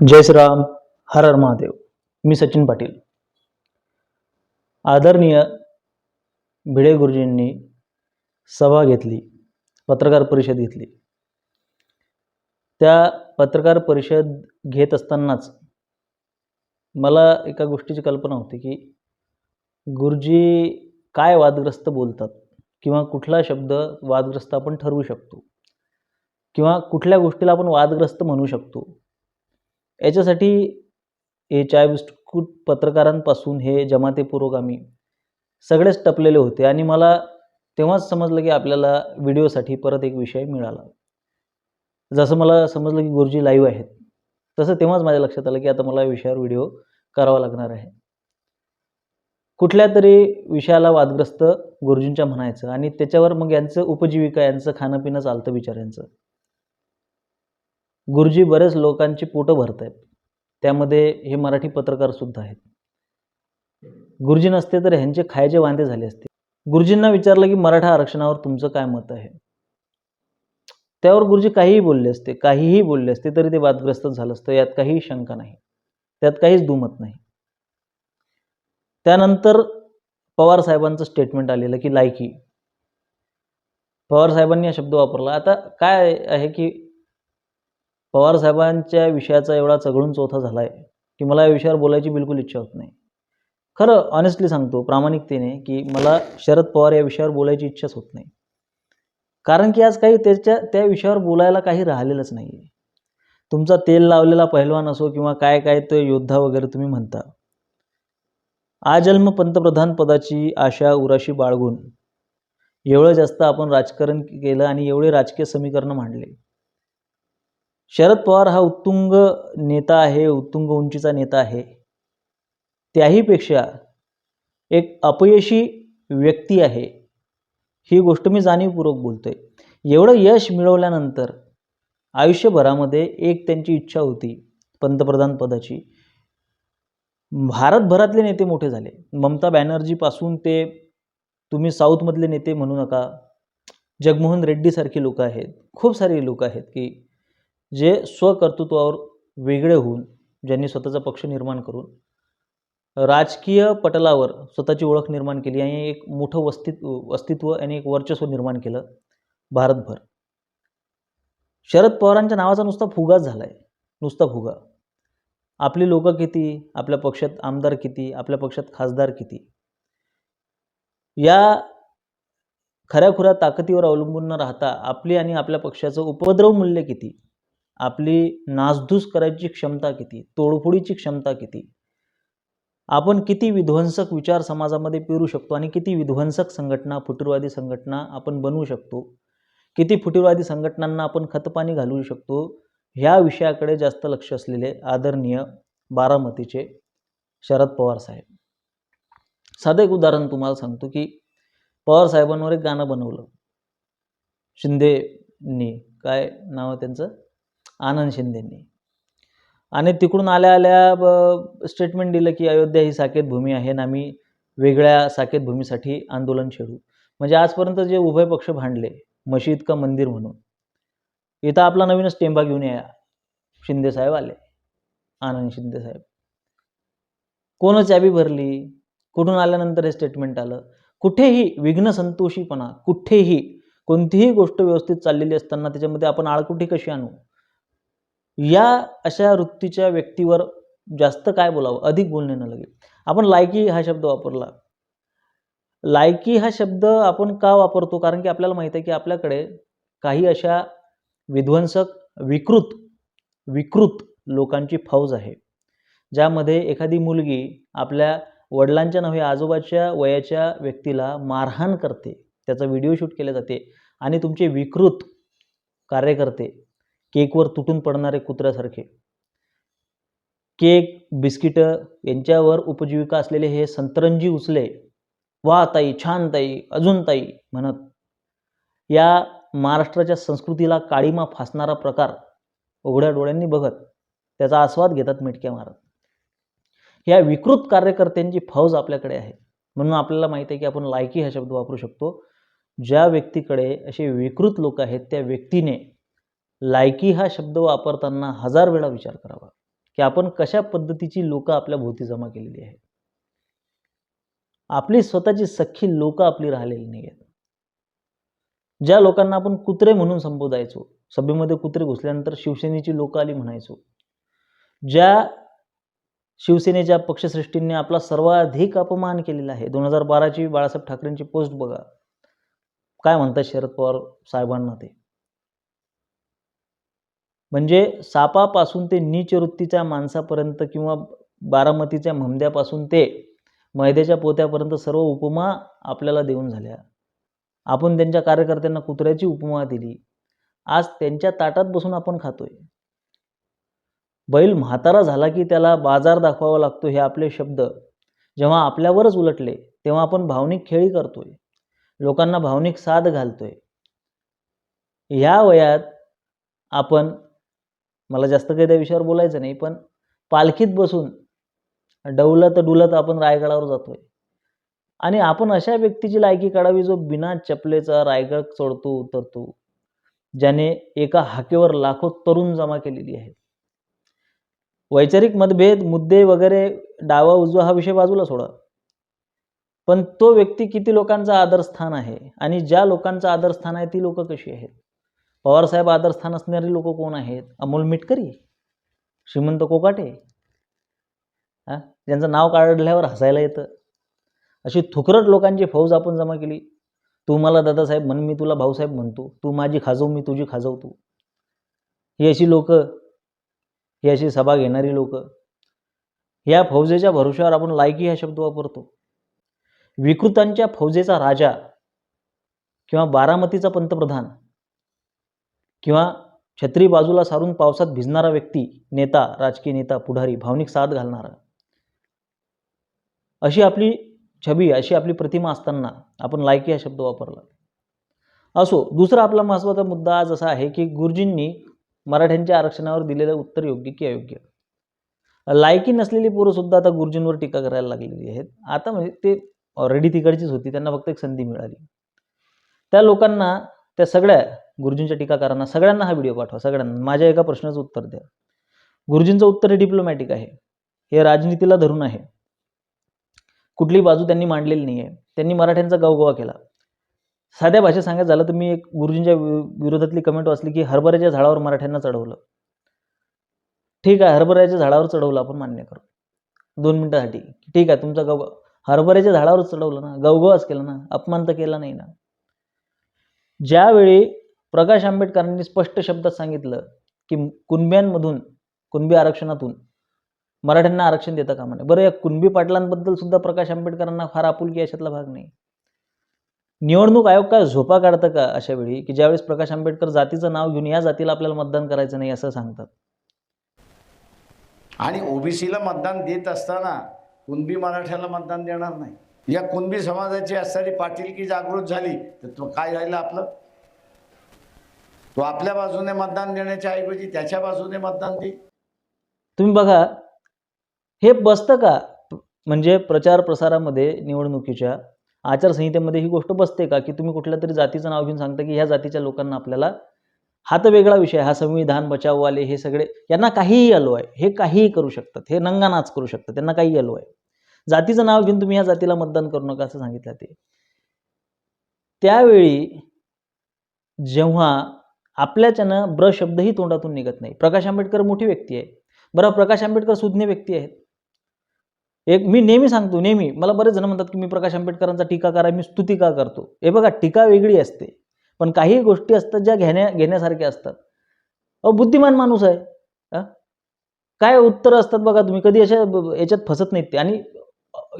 जय श्रीराम हर हर महादेव. मी सचिन पाटील. आदरणीय भिडे गुरुजींनी सभा घेतली पत्रकार परिषद घेतली. त्या पत्रकार परिषद घेत असतानाच मला एका गोष्टीची कल्पना होती की गुरुजी काय वादग्रस्त बोलतात किंवा कुठला शब्द वादग्रस्त आपण ठरवू शकतो किंवा कुठल्या गोष्टीला आपण वादग्रस्त म्हणू शकतो याच्यासाठी हे चाय बिस्कुट पत्रकारांपासून हे जमाते पुरोगामी सगळेच टपलेले होते. आणि मला तेव्हाच समजलं की आपल्याला व्हिडिओसाठी परत एक विषय मिळाला. जसं मला समजलं की गुरुजी लाईव्ह आहेत तसं तेव्हाच माझ्या लक्षात आलं की आता मला या विषयावर व्हिडिओ करावा लागणार आहे. कुठल्या तरी विषयाला वादग्रस्त गुरुजींच्या म्हणायचं आणि त्याच्यावर मग यांचं उपजीविका यांचं खाणं पिणं चालतं बिचाऱ्यांचं. गुरुजी बरेच लोकांची पोटं भरत आहेत त्यामध्ये हे मराठी पत्रकार सुद्धा आहेत. गुरुजी नसते तर ह्यांचे खायचे वांदे झाले असते. गुरुजींना विचारलं की मराठा आरक्षणावर तुमचं काय मत आहे? त्यावर गुरुजी काहीही बोलले असते काहीही बोलले असते तरी ते वादग्रस्त झालं असतं यात काहीही शंका नाही. त्यात काहीच दुमत नाही. त्यानंतर पवार साहेबांचं स्टेटमेंट आलेलं की लायकी. पवार साहेबांनी हा शब्द वापरला. आता काय आहे की पवार साहेबांच्या विषयाचा एवढा चघळून चौथा झाला आहे की मला या विषयावर बोलायची बिलकुल इच्छा होत नाही. खरं ऑनेस्टली सांगतो प्रामाणिकतेने की मला शरद पवार या विषयावर बोलायची इच्छाच होत नाही. कारण की आज काही त्याच्या त्या विषयावर बोलायला काही राहिलेलंच नाही आहे तुमचा तेल लावलेला पहिलवान असो किंवा काय काय ते योद्धा वगैरे तुम्ही म्हणता. आजन्म पंतप्रधान पदाची आशा उराशी बाळगून एवढं जास्त आपण राजकारण केलं आणि एवढे राजकीय समीकरणं मांडले. शरद पवार हा उत्तुंग नेता आहे उत्तुंग उंचीचा नेता आहे. त्याहीपेक्षा एक अपयशी व्यक्ती आहे. ही गोष्ट मी जाणीवपूर्वक बोलतो आहे एवढं यश मिळवल्यानंतर आयुष्यभरामध्ये एक त्यांची इच्छा होती पंतप्रधान पदाची. भारतभरातले नेते मोठे झाले. ममता बॅनर्जीपासून ते तुम्ही साऊथमधले नेते म्हणू नका. जगमोहन रेड्डीसारखी लोकं आहेत. खूप सारे लोक आहेत की जे स्वकर्तृत्वावर वेगळे होऊन ज्यांनी स्वतःचा पक्ष निर्माण करून राजकीय पटलावर स्वतःची ओळख निर्माण केली आणि एक मोठं वस्तित्व अस्तित्व आणि एक वर्चस्व निर्माण केलं भारतभर. शरद पवारांच्या नावाचा नुसता फुगाच झाला आहे नुसता फुगा. आपली लोकं किती? आपल्या पक्षात आमदार किती? आपल्या पक्षात खासदार किती? या खऱ्याखुऱ्या ताकदीवर अवलंबून न राहता आपली आणि आपल्या पक्षाचं उपद्रव मूल्य किती? आपली नासधूस करायची क्षमता किती तोडफोडीची क्षमता किती? आपण किती विध्वंसक विचार समाजामध्ये पेरू शकतो आणि किती विध्वंसक संघटना फुटीरवादी संघटना आपण बनवू शकतो? किती फुटीरवादी संघटनांना आपण खतपाणी घालवू शकतो? ह्या विषयाकडे जास्त लक्ष असलेले आदरणीय बारामतीचे शरद पवार साहेब. साधं एक उदाहरण तुम्हाला सांगतो की पवार साहेबांवर एक गाणं बनवलं. शिंदेनी. काय नाव आहे त्यांचं? आनंद शिंदेंनी. आणि तिकडून आल्या आल्या ब स्टेटमेंट दिलं की अयोध्या ही साकेत भूमी आहे आणि आम्ही वेगळ्या साकेत भूमीसाठी आंदोलन छेडू. म्हणजे आजपर्यंत जे उभय पक्ष भांडले मशीद का मंदिर म्हणून इथं आपला नवीनच टेंबा घेऊन या शिंदे साहेब आले आनंद शिंदे साहेब. कोण चाबी भरली? कुठून आल्यानंतर हे स्टेटमेंट आलं? कुठेही विघ्न संतोषीपणा कुठेही कोणतीही गोष्ट व्यवस्थित चाललेली असताना त्याच्यामध्ये आपण आळकुठी कशी आणू? या अशा वृत्तीच्या व्यक्तीवर जास्त काय बोलावं? अधिक बोलणे न लगे. आपण लायकी हा शब्द वापरला. लायकी हा शब्द आपण का वापरतो? कारण की आपल्याला माहीत आहे की आपल्याकडे काही अशा विध्वंसक विकृत विकृत लोकांची फौज आहे. ज्यामध्ये एखादी मुलगी आपल्या वडिलांच्या नव्हे आजोबाच्या वयाच्या व्यक्तीला मारहाण करते. त्याचा व्हिडिओ शूट केले जाते आणि तुमचे विकृत कार्यकर्ते केकवर तुटून पडणारे कुत्र्यासारखे. केक बिस्किटं यांच्यावर उपजीविका असलेले हे संतरंजी उचले वा ताई छान ताई अजून ताई म्हणत. या महाराष्ट्राच्या संस्कृतीला काळीमा फासणारा प्रकार उघड्या डोळ्यांनी बघत त्याचा आस्वाद घेतात मिटक्या मारत या विकृत कार्यकर्त्यांची फौज आपल्याकडे आहे. म्हणून आपल्याला माहिती आहे की आपण लायकी हा शब्द वापरू शकतो. ज्या व्यक्तीकडे असे विकृत लोक आहेत त्या व्यक्तीने लायकी हा शब्द वापरताना हजार वेळा विचार करावा की आपण कशा पद्धतीची लोकं आपल्या भोवती जमा केलेली आहेत. आपली स्वतःची सख्खी लोकं आपली राहिलेली नाही आहेत ज्या लोकांना आपण कुत्रे म्हणून संबोधायचो सभेमध्ये कुत्रे घुसल्यानंतर शिवसेनेची लोकं आली म्हणायचो ज्या शिवसेनेच्या पक्षश्रेष्ठींनी आपला सर्वाधिक अपमान केलेला आहे दोन हजार बाराची बाळासाहेब ठाकरेंची पोस्ट बघा. काय म्हणतात शरद पवार साहेबांना ते? म्हणजे सापापासून ते नीच वृत्तीच्या माणसापर्यंत किंवा बारामतीच्या ममद्यापासून ते मैद्याच्या पोत्यापर्यंत सर्व उपमा आपल्याला देऊन झाल्या. आपण त्यांच्या कार्यकर्त्यांना कुत्र्याची उपमा दिली. आज त्यांच्या ताटात बसून आपण खातोय. बैल म्हातारा झाला की त्याला बाजार दाखवावा लागतो हे आपले शब्द. जेव्हा आपल्यावरच उलटले तेव्हा आपण भावनिक खेळी करतोय. लोकांना भावनिक साथ घालतोय. ह्या वयात आपण मला जास्त काही त्या विषयावर बोलायचं नाही पण पालखीत बसून डवलत डुलत आपण रायगडावर जातोय. आणि आपण अशा व्यक्तीची लायकी काढावी जो बिना चपलेचा रायगड चढतो उतरतो ज्याने एका हाकेवर लाखो तरुण जमा केलेली आहे वैचारिक मतभेद मुद्दे वगैरे डावा उजवा हा विषय बाजूला सोडा. पण तो व्यक्ती किती लोकांचा आदरस्थान आहे आणि ज्या लोकांचं आदरस्थान आहे ती लोक कशी आहेत? पवारसाहेब आदरस्थान असणारी लोक कोण आहेत? अमोल मिटकरी? श्रीमंत कोकाटे? हां? ज्यांचं नाव काढल्यावर हसायला येतं. अशी थुकरट लोकांची फौज आपण जमा केली. तू मला दादासाहेब म्हण मी तुला भाऊसाहेब म्हणतो. तू माझी खाजव मी तुझी खाजवतो. ही अशी लोक ही अशी सभा घेणारी लोक. या फौजेच्या भरोश्यावर आपण लायकी हा शब्द वापरतो. विकृतांच्या फौजेचा राजा किंवा बारामतीचा पंतप्रधान किंवा छत्री बाजूला सारून पावसात भिजणारा व्यक्ती नेता राजकीय नेता पुढारी भावनिक साथ घालणारा. अशी आपली छबी अशी आपली प्रतिमा असताना आपण लायकी हा शब्द वापरला. असो दुसरा आपला महत्त्वाचा मुद्दा आज असा आहे की गुरुजींनी मराठ्यांच्या आरक्षणावर दिलेलं उत्तर योग्य की अयोग्य? लायकी नसलेली पोरंसुद्धा आता गुरुजींवर टीका करायला लागलेली आहेत. आता म्हणजे ते ऑलरेडी तिकडचीच होती त्यांना फक्त एक संधी मिळाली. त्या लोकांना त्या सगळ्या गुरुजींच्या टीकाकारांना सगळ्यांना हा व्हिडिओ पाठवा सगळ्यांना. माझ्या एका प्रश्नाचं उत्तर द्या. गुरुजींचं उत्तर हे डिप्लोमॅटिक आहे. हे राजनीतीला धरून आहे. कुठली बाजू त्यांनी मांडलेली नाही आहे त्यांनी मराठ्यांचा गावगोवा केला. साध्या भाषेत सांगायचं झालं तर मी एक गुरुजींच्या वि- विरोधातली कमेंट वाचली की हरभऱ्याच्या झाडावर मराठ्यांना चढवलं. ठीक आहे हरभऱ्याच्या झाडावर चढवलं आपण मान्य करू. दोन मिनिटासाठी. ठीक आहे तुमचा गव हरभऱ्याच्या झाडावर चढवलं ना. गवगवाच केला ना. अपमान तर केला नाही ना. ज्यावेळी प्रकाश आंबेडकरांनी स्पष्ट शब्दात सांगितलं की कुणब्यांमधून कुणबी आरक्षणातून मराठ्यांना आरक्षण देता कामा नये बरं या कुणबी पाटलांबद्दल सुद्धा प्रकाश आंबेडकरांना फार आपुलकी याच्यातला भाग नाही. निवडणूक आयोग काय झोपा काढतं का अशा वेळी की ज्यावेळेस प्रकाश आंबेडकर जातीचं नाव घेऊन या जातीला आपल्याला मतदान करायचं नाही असं सांगतात? आणि ओबीसीला मतदान देत असताना कुणबी मराठ्याला मतदान देणार नाही. या कुणबी समाजाची असणारी पाटीलकी जागृत झाली तर काय राहिलं आपलं? तो आपल्या बाजूने मतदान देण्याच्या ऐवजी त्याच्या बाजूने मतदान दे. तुम्ही बघा हे बसतं का? म्हणजे प्रचार प्रसारामध्ये निवडणुकीच्या आचारसंहितेमध्ये ही गोष्ट बसते का? की तुम्ही कुठल्या तरी जातीचं नाव घेऊन सांगता की ह्या जातीच्या लोकांना आपल्याला हा तर वेगळा विषय हा संविधान बचाववाले हे सगळे यांना काहीही आलो आहे हे काहीही करू शकतात हे नंगानाच करू शकतात त्यांना काही आलो आहे. जातीचं नाव घेऊन तुम्ही ह्या जातीला मतदान करू नका असं सांगितलं ते. त्यावेळी जेव्हा आपल्याच्यानं ब्र शब्दही तोंडातून निघत नाही. प्रकाश आंबेडकर मोठी व्यक्ती आहे. बरं प्रकाश आंबेडकर सुज्ञ व्यक्ती आहेत. एक मी नेहमी सांगतो नेहमी. मला बरेच जण म्हणतात की मी प्रकाश आंबेडकरांचा टीकाकार आहे मी स्तुती का करतो? हे बघा टीका वेगळी असते. पण काही गोष्टी असतात ज्या घेण्या घेण्यासारख्या असतात. अहो बुद्धिमान माणूस आहे. हा? काय उत्तरं असतात बघा तुम्ही? कधी अशा याच्यात फसत नाहीत ते. आणि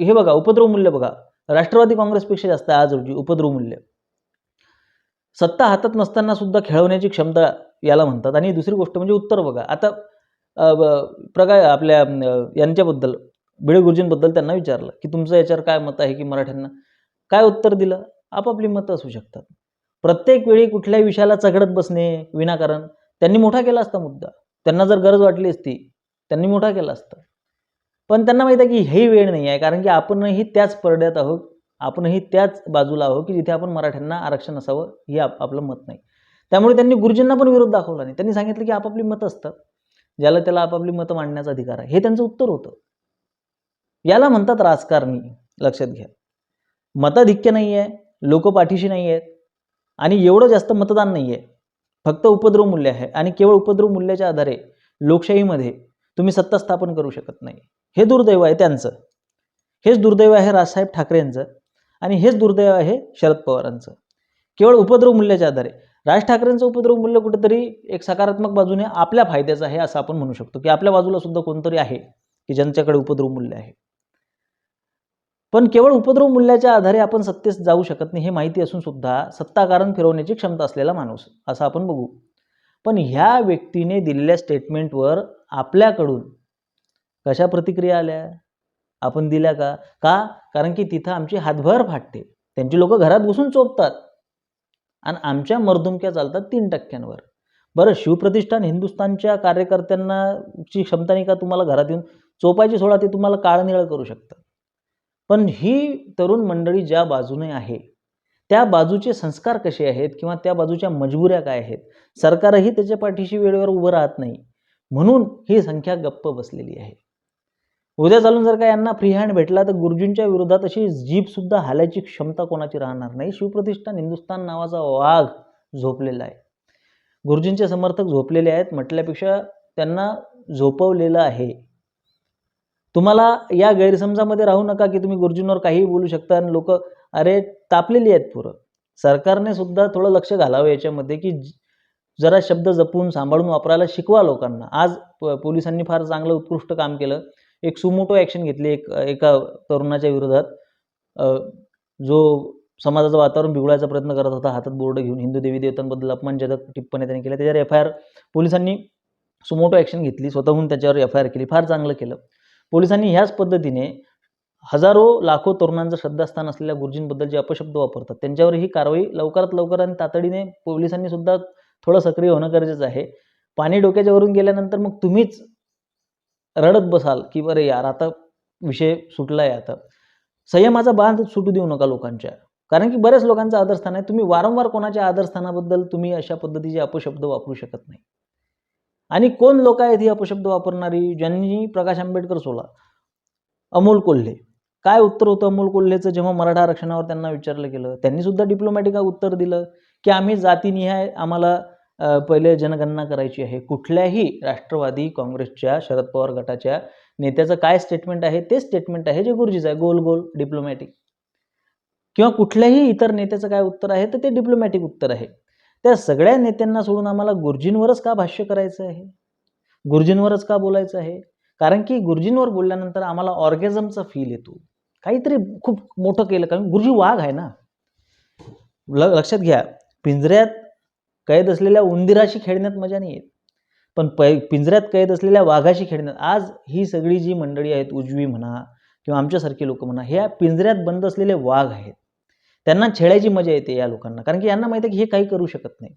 हे बघा उपद्रव मूल्य बघा. राष्ट्रवादी काँग्रेसपेक्षा जास्त आहे आज रोजी उपद्रव मूल्य. सत्ता हातात नसताना सुद्धा खेळवण्याची क्षमता याला म्हणतात. आणि दुसरी गोष्ट म्हणजे उत्तर बघा. आता अ, प्रकाश आपल्या यांच्याबद्दल भिडे गुरुजींबद्दल त्यांना विचारलं की तुमचं याच्यावर काय मत आहे की मराठ्यांना? काय उत्तर दिलं? आपापली मतं असू शकतात. प्रत्येक वेळी कुठल्याही विषयाला चघडत बसणे विनाकारण त्यांनी मोठा केला असता मुद्दा. त्यांना जर गरज वाटली असती त्यांनी मोठा केला असता. पण त्यांना माहीत आहे की ही वेळ नाही आहे कारण की आपणही त्याच परड्यात आहोत आपणही त्याच बाजूला आहोत की जिथे आपण मराठ्यांना आरक्षण असावं हे आप आपलं मत नाही. त्यामुळे त्यांनी गुरुजींना पण विरोध दाखवला नाही. त्यांनी सांगितलं की आपापली मतं असतात. ज्याला त्याला आपापली मतं मांडण्याचा अधिकार आहे. हे त्यांचं उत्तर होतं. याला म्हणतात राजकारणी. लक्षात घ्या. मताधिक्य नाही आहे लोक पाठीशी नाही आहेत आणि एवढं जास्त मतदान नाही आहे फक्त उपद्रव मूल्य आहे. आणि केवळ उपद्रव मूल्याच्या आधारे लोकशाहीमध्ये तुम्ही सत्ता स्थापन करू शकत नाही. हे दुर्दैव आहे त्यांचं. हेच दुर्दैव आहे राजसाहेब ठाकरे यांचं आणि हेच दुर्दैव आहे शरद पवारांचं. केवळ उपद्रव मूल्याच्या आधारे. राज ठाकरेंचं उपद्रव मूल्य कुठेतरी एक सकारात्मक बाजूने आपल्या फायद्याचं आहे असं आपण म्हणू शकतो. की आपल्या बाजूला सुद्धा कोणतरी आहे की ज्यांच्याकडे उपद्रव मूल्य आहे. पण केवळ उपद्रव मूल्याच्या आधारे आपण सत्तेस जाऊ शकत नाही हे माहिती असून सुद्धा सत्ताकारण फिरवण्याची क्षमता असलेला माणूस असं आपण बघू. पण ह्या व्यक्तीने दिलेल्या स्टेटमेंटवर आपल्याकडून कशा प्रतिक्रिया आल्या? आपण दिल्या का? का? कारण की तिथं आमची हातभर फाटते. त्यांची लोक घरात घुसून चोपतात. आणि आमच्या मर्दुमक्या चालतात तीन टक्क्यांवर. बरं शिवप्रतिष्ठान हिंदुस्थानच्या कार्यकर्त्यांना ची क्षमता नाही का तुम्हाला घरात येऊन? चोपायची सोडा ते तुम्हाला काळनिळं करू शकतात. पण ही तरुण मंडळी ज्या बाजूने आहे त्या बाजूचे संस्कार कसे आहेत किंवा त्या बाजूच्या मजबुऱ्या काय आहेत? सरकारही त्याच्या पाठीशी वेळेवर उभं राहत नाही. म्हणून ही संख्या गप्प बसलेली आहे. उद्या चालून जर का यांना फ्री हँड भेटला तर गुरुजींच्या विरोधात अशी जीपसुद्धा हालायची क्षमता कोणाची राहणार नाही. शिवप्रतिष्ठान हिंदुस्थान नावाचा वाघ झोपलेला आहे. गुरुजींचे समर्थक झोपलेले आहेत. म्हटल्यापेक्षा त्यांना झोपवलेलं आहे. तुम्हाला या गैरसमजामध्ये राहू नका की तुम्ही गुरुजींवर काहीही बोलू शकता आणि लोक अरे तापलेली आहेत पुरं. सरकारने सुद्धा थोडं लक्ष घालावं याच्यामध्ये की जरा शब्द जपून सांभाळून वापरायला शिकवा लोकांना. आज प- पोलिसांनी फार चांगलं उत्कृष्ट काम केलं. एक सुमोटो ॲक्शन घेतली एक एका तरुणाच्या विरोधात. जो समाजाचं वातावरण बिघडायचा प्रयत्न करत होता हातात बोर्ड घेऊन हिंदू देवी देवतांबद्दल अपमानजनक टिप्पणी त्यांनी केल्या. त्याच्यावर एफ आय आर पोलिसांनी सुमोटो ॲक्शन घेतली स्वतःहून त्याच्यावर एफ आय आर केली. फार चांगलं केलं. पोलिसांनी ह्याच पद्धतीने हजारो लाखो तरुणांचं श्रद्धास्थान असलेल्या गुरुजींबद्दल जे अपशब्द वापरतात त्यांच्यावर ही कारवाई लवकरात लवकर आणि तातडीने पोलिसांनी सुद्धा थोडं सक्रिय होणं गरजेचं आहे. पाणी डोक्याच्या वरून गेल्यानंतर मग तुम्हीच रडत बसाल की बरे यार आता विषय सुटला आहे आता. संयमाचा बांध सुटू देऊ नका लोकांच्या. कारण की बऱ्याच लोकांचं आदरस्थान आहे. तुम्ही वारंवार कोणाच्या आदरस्थानाबद्दल तुम्ही अशा पद्धतीचे अपशब्द वापरू शकत नाही. आणि कोण लोक आहेत ही अपशब्द वापरणारी? ज्यांनी प्रकाश आंबेडकर सोला अमोल कोल्हे. काय उत्तर होतं अमोल कोल्हेचं जेव्हा मराठा आरक्षणावर त्यांना विचारलं गेलं? त्यांनी सुद्धा डिप्लोमॅटिक उत्तर दिलं की आम्ही जातीनिहाय आम्हाला पहिले जनगणना करायची आहे. कुठल्याही राष्ट्रवादी काँग्रेसच्या शरद पवार गटाच्या नेत्याचं काय स्टेटमेंट आहे? ते स्टेटमेंट आहे जे गुरुजीचं आहे. गोल गोल डिप्लोमॅटिक किंवा कुठल्याही इतर नेत्याचं काय उत्तर आहे? तर ते डिप्लोमॅटिक उत्तर आहे. त्या सगळ्या नेत्यांना सोडून आम्हाला गुरुजींवरच का भाष्य करायचं आहे? गुरुजींवरच का बोलायचं आहे? कारण की गुरुजींवर बोलल्यानंतर आम्हाला ऑर्गॅझमचा फील येतो. काहीतरी खूप मोठं केलं. कारण गुरुजी वाघ आहे ना. ल लक्षात घ्या. पिंजऱ्यात कैद असलेल्या उंदिराशी खेळण्यात मजा नाही येत. पण पै पिंजऱ्यात कैद असलेल्या वाघाशी खेळण्यात आज ही सगळी जी मंडळी आहेत उजवी म्हणा किंवा आमच्यासारखे लोक म्हणा ह्या पिंजऱ्यात बंद असलेले वाघ आहेत. त्यांना छेडायची मजा येते या लोकांना कारण की यांना माहिती आहे की हे काही करू शकत नाही.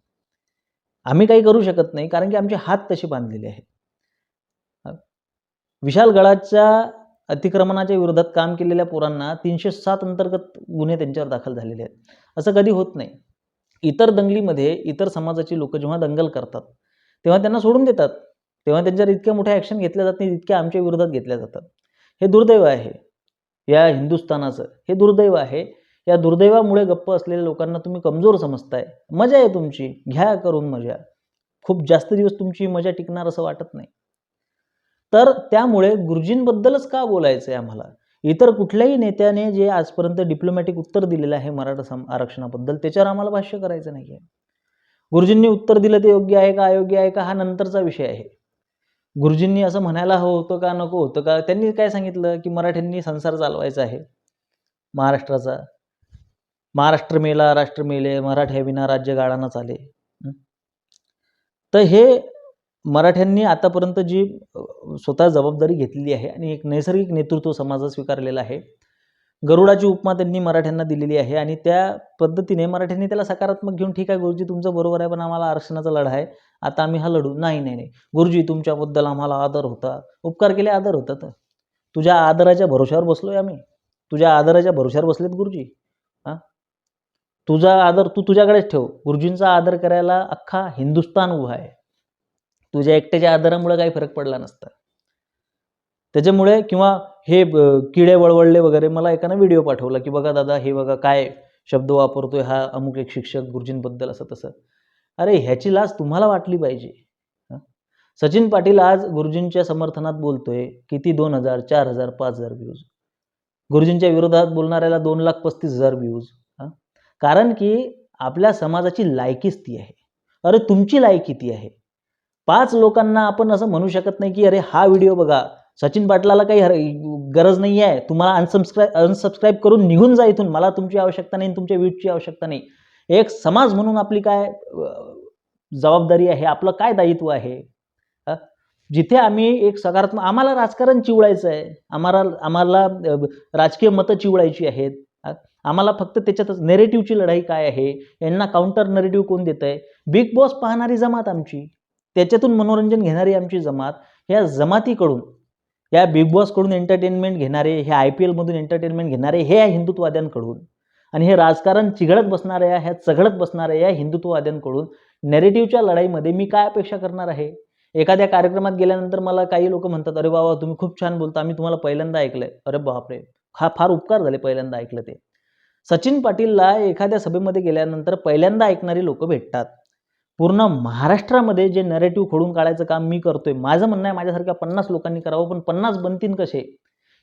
आम्ही काही करू शकत नाही कारण की आमचे हात तसे बांधलेले आहेत. विशाल गडाच्या अतिक्रमणाच्या विरोधात काम केलेल्या पोरांना तीनशे सात अंतर्गत गुन्हे त्यांच्यावर दाखल झालेले आहेत. असं कधी होत नाही. इतर दंगलीमध्ये इतर समाजाची लोक जेव्हा दंगल करतात तेव्हा त्यांना सोडून देतात. तेव्हा त्यांच्यावर इतक्या मोठ्या ॲक्शन घेतल्या जात नाही इतक्या आमच्या विरोधात घेतल्या जातात. हे दुर्दैव आहे. या हिंदुस्थानाचं हे दुर्दैव आहे. या दुर्दैवामुळे गप्प असलेल्या लोकांना तुम्ही कमजोर समजताय. मजा आहे तुमची. घ्या करून मजा. खूप जास्त दिवस तुमची मजा टिकणार असं वाटत नाही. तर त्यामुळे गुरुजींबद्दलच का बोलायचं आहे आम्हाला? इतर कुठल्याही नेत्याने जे आजपर्यंत डिप्लोमॅटिक उत्तर दिलेलं आहे मराठा सम आरक्षणाबद्दल त्याच्यावर आम्हाला भाष्य करायचं नाही आहे गुरुजींनी उत्तर दिलं ते योग्य आहे का अयोग्य आहे का हा नंतरचा विषय आहे. गुरुजींनी असं म्हणायला हवं होतं का नको होतं का? त्यांनी काय सांगितलं की मराठ्यांनी संसार चालवायचा आहे. महाराष्ट्राचा. महाराष्ट्र मेला राष्ट्र मेले मराठ्याविना राज्य गाळांना चाले. तर हे मराठ्यांनी आतापर्यंत जी स्वतः जबाबदारी घेतलेली आहे आणि एक नैसर्गिक नेतृत्व समाजात स्वीकारलेलं आहे गरुडाची उपमा त्यांनी मराठ्यांना दिलेली आहे आणि त्या पद्धतीने मराठ्यांनी त्याला सकारात्मक घेऊन ठीक आहे गुरुजी तुमचं बरोबर आहे पण आम्हाला आरक्षणाचा लढा आहे आता आम्ही हा लढू. नाही नाही नाही. गुरुजी तुमच्याबद्दल आम्हाला आदर होता. उपकार केले आदर होता तर. तुझ्या आदराच्या भरोश्यावर बसलोय आम्ही. तुझ्या आदराच्या भरोश्यावर बसलेत गुरुजी. हां? तुझा आदर तू तुझ्याकडेच ठेव. गुरुजींचा आदर करायला अख्खा हिंदुस्तान उभा आहे. तुझ्या एकट्याच्या आधारामुळे काही फरक पडला नसता. त्याच्यामुळे किंवा हे किडे वळवळले वगैरे मला एकानं व्हिडिओ पाठवला की बघा दादा हे बघा काय शब्द वापरतोय हा अमुक एक शिक्षक गुरुजींबद्दल असं तसं. अरे ह्याची लाज तुम्हाला वाटली पाहिजे. सचिन पाटील आज गुरुजींच्या समर्थनात बोलतोय किती दोन हजार चार हजार पाच हजार व्ह्यूज. गुरुजींच्या विरोधात बोलणाऱ्याला दोन लाख पस्तीस हजार व्ह्यूज. कारण की आपल्या समाजाची लायकीच ती आहे. अरे तुमची लायकी ती आहे. पाच लोकांना आपण असं म्हणू शकत नाही की अरे हा व्हिडिओ बघा. सचिन पाटलाला काही हर- गरज नाही आहे तुम्हाला अनसबस्क्राईब अनसबस्क्राईब करून निघून जा इथून. मला तुमची आवश्यकता नाही तुमच्या व्ह्यूजची आवश्यकता नाही. एक समाज म्हणून आपली काय जबाबदारी आहे? आपलं काय दायित्व आहे? जिथे आम्ही एक सकारात्मक आम्हाला राजकारण चिवळायचं आहे आम्हाला आम्हाला राजकीय मतं चिवळायची आहेत. आम्हाला फक्त त्याच्यातच नेरेटिव्हची लढाई काय आहे? यांना काउंटर नेरेटिव्ह कोण देत आहे बिग बॉस पाहणारी जमात आमची. त्याच्यातून मनोरंजन घेणारी आमची जमात ह्या जमातीकडून या बिग बॉसकडून एंटरटेनमेंट घेणारे हे आय पी एलमधून एंटरटेनमेंट घेणारे हे या हिंदुत्ववाद्यांकडून आणि हे राजकारण चिघळत बसणाऱ्या ह्या चघळत बसणाऱ्या या हिंदुत्ववाद्यांकडून नेरेटिव्हच्या लढाईमध्ये मी काय अपेक्षा करणार आहे? एखाद्या कार्यक्रमात गेल्यानंतर मला काही लोक म्हणतात अरे बाबा तुम्ही खूप छान बोलता आम्ही तुम्हाला पहिल्यांदा ऐकलंय. अरे बापरे हा फार उपकार झाले पहिल्यांदा ऐकलं ते. सचिन पाटीलला एखाद्या सभेमध्ये गेल्यानंतर पहिल्यांदा ऐकणारी लोक भेटतात. पूर्ण महाराष्ट्रामध्ये जे नरेटिव्ह खोडून काढायचं काम मी करतोय माझं म्हणणं आहे माझ्यासारख्या पन्नास लोकांनी करावं पण पन्नास बनतील कसे?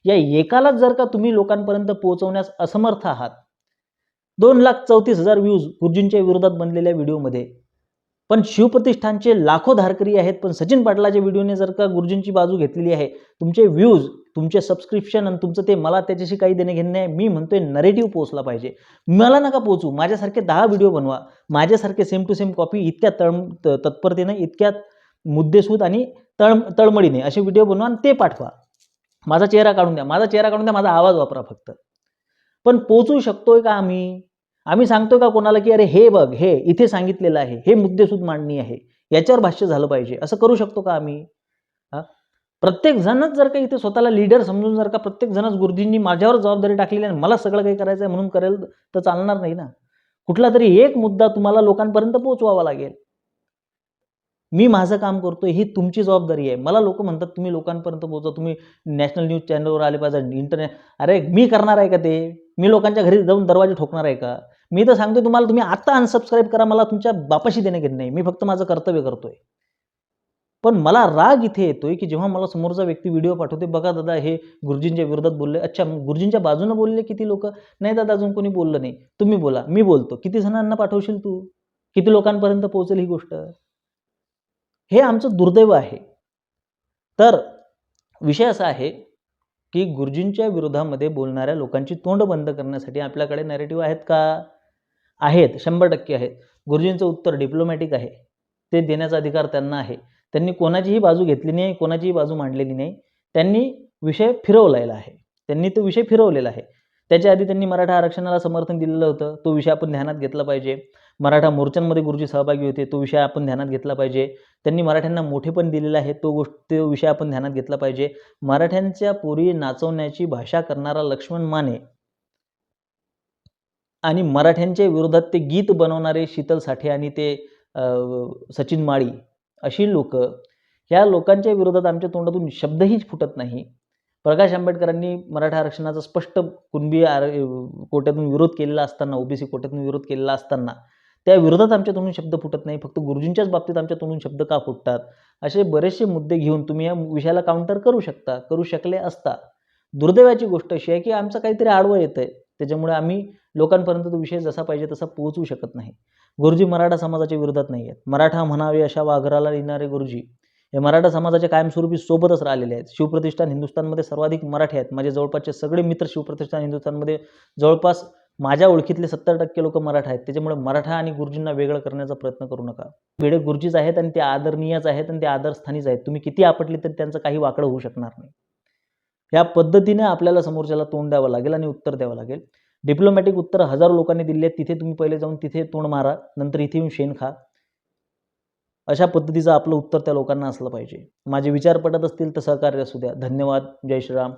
या एकालाच जर का तुम्ही लोकांपर्यंत पोहोचवण्यास असमर्थ आहात. दोन लाख चौतीस हजार व्ह्यूज गुरुजींच्या विरोधात बनलेल्या व्हिडिओमध्ये पण शिवप्रतिष्ठानचे लाखो धारकरी आहेत पण सचिन पाटलाच्या व्हिडिओने जर का गुरुजींची बाजू घेतलेली आहे तुमचे व्ह्यूज तुमचे सबस्क्रिप्शन आणि तुमचं ते मला त्याच्याशी काही देणे घेणे नाही मी म्हणतोय नरेटिव्ह पोचला पाहिजे. मला नका पोचू माझ्यासारखे दहा व्हिडिओ बनवा माझ्यासारखे सेम टू सेम कॉपी इतक्या तळ तत्परतेने इतक्या मुद्देसूद आणि तळ तळमळीने असे व्हिडिओ बनवा आणि ते पाठवा. माझा चेहरा काढून द्या माझा चेहरा काढून द्या माझा आवाज वापरा फक्त. पण पोचू शकतोय का आम्ही? आम्ही सांगतो का कोणाला की अरे हे बघ हे इथे सांगितलेलं आहे हे मुद्देसूद मांडणी आहे याच्यावर भाष्य झालं पाहिजे असं करू शकतो का आम्ही? प्रत्येक जणच जर का इथे स्वतःला लीडर समजून जर का प्रत्येक जणच गुरुजींनी माझ्यावर जबाबदारी टाकलेली आहे आणि मला सगळं काही करायचं आहे म्हणून करेल तर चालणार नाही ना. कुठला तरी एक मुद्दा तुम्हाला लोकांपर्यंत पोहोचवावा लागेल. मी माझं काम करतो ही तुमची जबाबदारी आहे. मला लोक म्हणतात तुम्ही लोकांपर्यंत पोहोचा तुम्ही नॅशनल न्यूज चॅनलवर आले पाहिजे इंटरनेट अरे मी करणार आहे का ते? मी लोकांच्या घरी जाऊन दरवाजे ठोकणार आहे का? मी तर सांगतोय तुम्हाला तुम्ही आता अनसबस्क्राईब करा मला तुमच्या बापाशी देणे घेणे नाही. मी फक्त माझं कर्तव्य करतोय. पण मला राग इथे येतोय की जेव्हा मला समोरचा व्यक्ती व्हिडिओ पाठवते बघा दादा हे गुरुजींच्या विरोधात बोलले. अच्छा गुरुजींच्या बाजूने बोलले किती लोक? नाही दादा अजून कोणी बोललं नाही. तुम्ही बोला मी बोलतो. किती जणांना पाठवशील तू? किती लोकांपर्यंत पोहोचेल ही गोष्ट? हे आमचं दुर्दैव आहे. तर विषय असा आहे की गुरुजींच्या विरोधामध्ये बोलणाऱ्या लोकांची तोंड बंद करण्यासाठी आपल्याकडे नॅरेटिव्ह आहेत का? आहेत शंभर टक्के आहेत. गुरुजींचं उत्तर डिप्लोमॅटिक आहे. ते देण्याचा अधिकार त्यांना आहे. त्यांनी कोणाचीही बाजू घेतली नाही कोणाचीही बाजू मांडलेली नाही. त्यांनी विषय फिरवलेला आहे. त्यांनी तो विषय फिरवलेला आहे. त्याच्या आधी त्यांनी मराठा आरक्षणाला समर्थन दिलेलं होतं. तो विषय आपण ध्यानात घेतला पाहिजे. मराठा मोर्चांमध्ये गुरुजी सहभागी होते. तो विषय आपण ध्यानात घेतला पाहिजे. त्यांनी मराठ्यांना मोठे पण दिलेलं आहे तो गोष्ट तो विषय आपण ध्यानात घेतला पाहिजे. मराठ्यांच्या पोरी नाचवण्याची भाषा करणारा लक्ष्मण माने आणि मराठ्यांच्या विरोधात ते गीत बनवणारे शीतल साठे आणि ते सचिन माळी अशी लोक ह्या लोकांच्या विरोधात आमच्या तोंडातून शब्दही फुटत नाही. प्रकाश आंबेडकरांनी मराठा आरक्षणाचा स्पष्ट कुणबी आर कोट्यातून विरोध केलेला असताना ओबीसी कोट्यातून विरोध केलेला असताना त्या विरोधात आमच्या तोंडून शब्द फुटत नाही. फक्त गुरुजींच्याच बाबतीत आमच्या तोंडून शब्द का फुटतात? असे बरेचसे मुद्दे घेऊन तुम्ही या विषयाला काउंटर करू शकता करू शकले असता. दुर्दैवाची गोष्ट अशी आहे की आमचं काहीतरी आडवं येतं आहे त्याच्यामुळे आम्ही लोकांपर्यंत तो विषय जसा पाहिजे तसा पोहोचवू शकत नाही. गुरुजी मराठा समाजाच्या विरोधात नाही आहेत. मराठा म्हणावे अशा वाघराला लिहिणारे गुरुजी हे मराठा समाजाच्या कायमस्वरूपी सोबतच राहिलेले आहेत. शिवप्रतिष्ठान हिंदुस्थानमध्ये सर्वाधिक मराठी आहेत. माझे जवळपासचे सगळे मित्र शिवप्रतिष्ठान हिंदुस्थानमध्ये जवळपास माझ्या ओळखीतले सत्तर टक्के लोक मराठा आहेत. त्याच्यामुळे मराठा आणि गुरुजींना वेगळं करण्याचा प्रयत्न करू नका. वेळे गुरुजीच आहेत आणि ते आदरणीयच आहेत आणि ते आदरस्थानीच आहेत. तुम्ही किती आपटले तरी त्यांचं काही वाकडं होऊ शकणार नाही. या पद्धतीने आपल्याला समोरच्याला तोंड द्यावं लागेल आणि उत्तर द्यावं लागेल. डिप्लोमॅटिक उत्तर हजारो लोकांनी दिले आहेत. तिथे तुम्ही पहिले जाऊन तिथे तोंड मारा नंतर इथे येऊन शेण खा. अशा पद्धतीचं आपलं उत्तर त्या लोकांना असलं पाहिजे. माझे विचार पटत असतील तर सहकार्य असू द्या. धन्यवाद. जय श्रीराम.